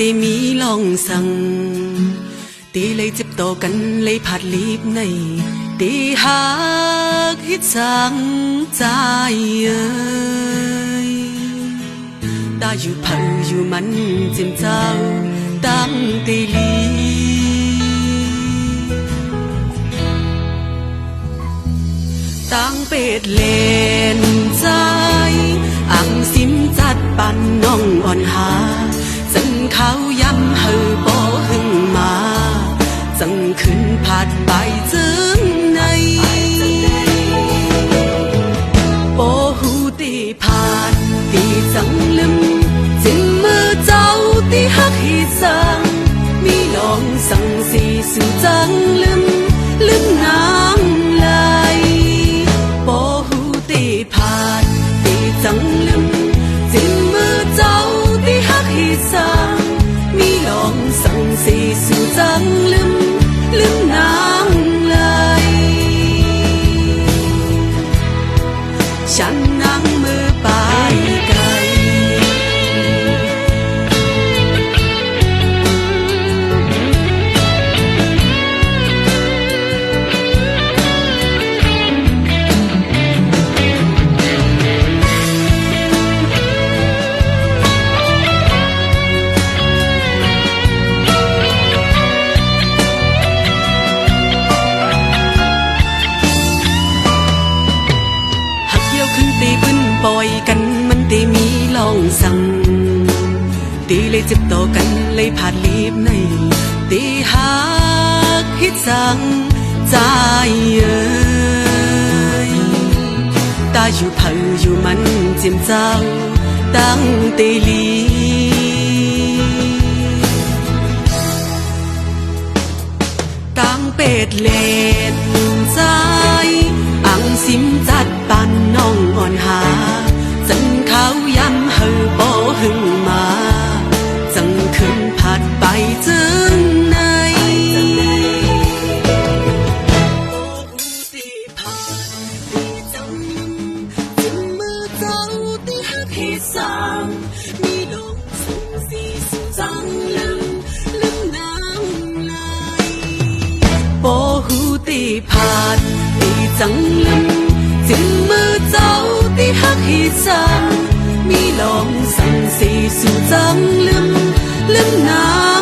tê mi lòng rằng tê lấy tiếp tổ cắn lấy phạt lip này tê hát hít sáng trái ơi ta dù phật dù mắn chim trao tăng tê lý tăngเป็ดเล ผาดไปจึงใน ปล่อยกันมันตีมีลองสั่งตีเลยจ็บต่อกันเลยผ่านลีบในตีหักฮิตสั่งใจเอ้ยตาอยู่เผาอยู่มันเจียมเจ้าตั้งตีลีตั้งเป็ดเลนใจอังซิมจัดปันน้องอ่อนหา เขาย้ำเฮอบ่หึงมา จังขึ้นผัดไปจึงในมีลงสูงสีสูงจังลืมลืมนางไหลบ่หูตีผาดตีจังลืมจึงมือเจ้า ตีฮักฮีสังมีล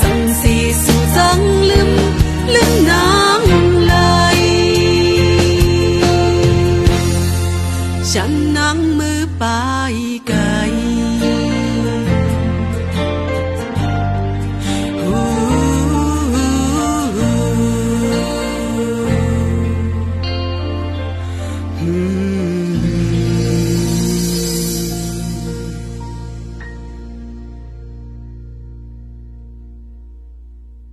สังสีสู่จังลืมลืมน้ำไหลฉันนั่งมือไปไกล